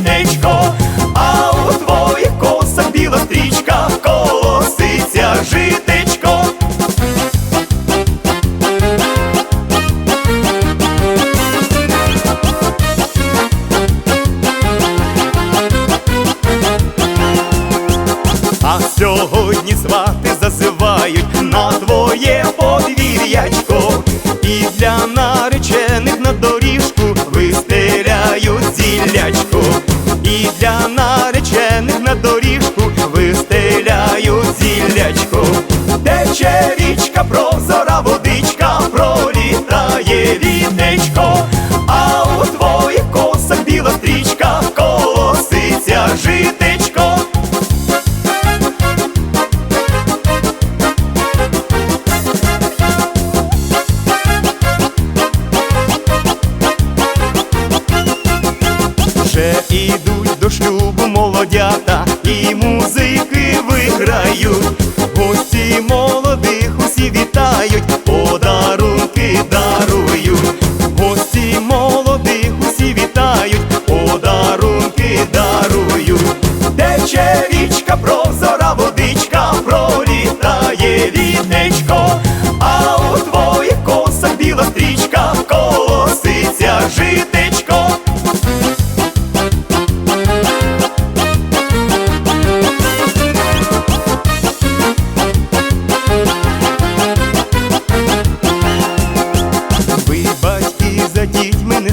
віконечко, а у твоїх косах біла стрічка колоситься житечко. А сьогодні свати зазивають на твоє. пролітає вітечко, а у твоїх косах біла стрічка колоситься житечко. Вже ідуть до шлюбу молодята, і музики виграють, гості молодих усі.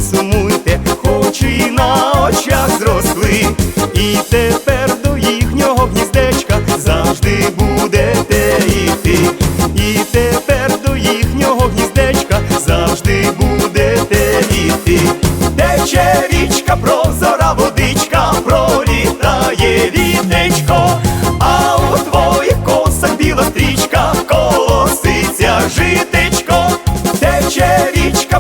сумуйте, хоч і на очах зросли, і тепер до їхнього гніздечка завжди будете йти, і тепер до їхнього гніздечка завжди будете йти. Тече річка, прозора водичка, пролітає вітечко, а у твоїх косах біла стрічка колоситься житечко, тече річка.